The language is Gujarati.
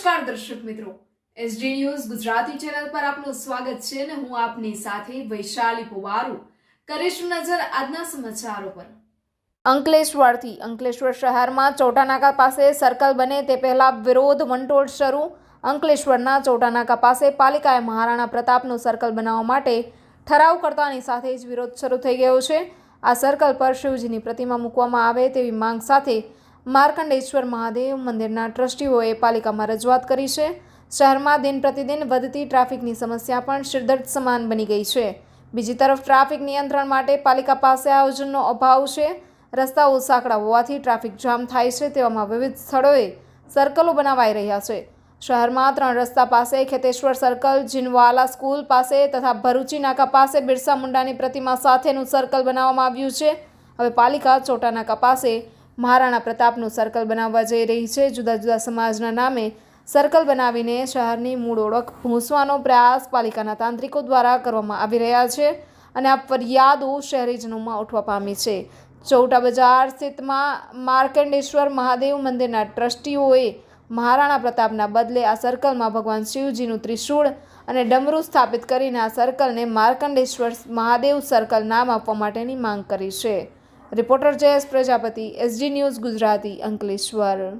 નમસ્કાર દર્શક મિત્રો. એસડી ન્યૂઝ ગુજરાતી ચેનલ પર આપનું સ્વાગત છે અને હું આપની સાથે વૈશાલી પુવારુ. કરીશું નજર આજના સમાચારો પર. અંકલેશ્વરથી અંકલેશ્વર શહેરમાં ચોટાનાકા પાસે સર્કલ બને તે પહેલા વિરોધ વંટોળ શરૂ. અંકલેશ્વરના ચોટાનાકા પાસે પાલિકાએ મહારાણા પ્રતાપનું સર્કલ બનાવવા માટે ઠરાવ કરતાની સાથે જ વિરોધ શરૂ થઈ ગયો છે. આ સર્કલ પર શિવજીની પ્રતિમા મૂકવામાં આવે તેવી માંગ સાથે માર્કંડેશ્વર મહાદેવ મંદિરના ટ્રસ્ટીઓએ પાલિકામાં રજૂઆત કરી છે. શહેરમાં દિન પ્રતિદિન વધતી ટ્રાફિકની સમસ્યા પણ શિરદર્દ સમાન બની ગઈ છે. બીજી તરફ ટ્રાફિક નિયંત્રણ માટે પાલિકા પાસે આયોજનનો અભાવ છે. રસ્તાઓ સાંકડા હોવાથી ટ્રાફિક જામ થાય છે તેવામાં વિવિધ સ્થળોએ સર્કલો બનાવાઈ રહ્યા છે. શહેરમાં ત્રણ રસ્તા પાસે ખેતેશ્વર સર્કલ જીનવાલા સ્કૂલ પાસે તથા ભરૂચી નાકા પાસે બિરસા મુંડાની પ્રતિમા સાથેનું સર્કલ બનાવવામાં આવ્યું છે. હવે પાલિકા ચોટાનાકા પાસે મહારાણા પ્રતાપનું સર્કલ બનાવવા જઈ રહી છે. જુદા જુદા સમાજના નામે સર્કલ બનાવીને શહેરની મૂળ ઓળખ ભૂંસવાનો પ્રયાસ પાલિકાના તાંત્રિકો દ્વારા કરવામાં આવી રહ્યા છે અને આ ફરિયાદો શહેરીજનોમાં ઉઠવા પામી છે. ચૌટા બજાર સ્થિતમાં માર્કંડેશ્વર મહાદેવ મંદિરના ટ્રસ્ટીઓએ મહારાણા પ્રતાપના બદલે આ સર્કલમાં ભગવાન શિવજીનું ત્રિશૂળ અને ડમરું સ્થાપિત કરીને આ સર્કલને માર્કંડેશ્વર મહાદેવ સર્કલ નામ આપવા માટેની માંગ કરી છે. Reporter Jayesh Prajapati SG news Gujarati Ankleshwar.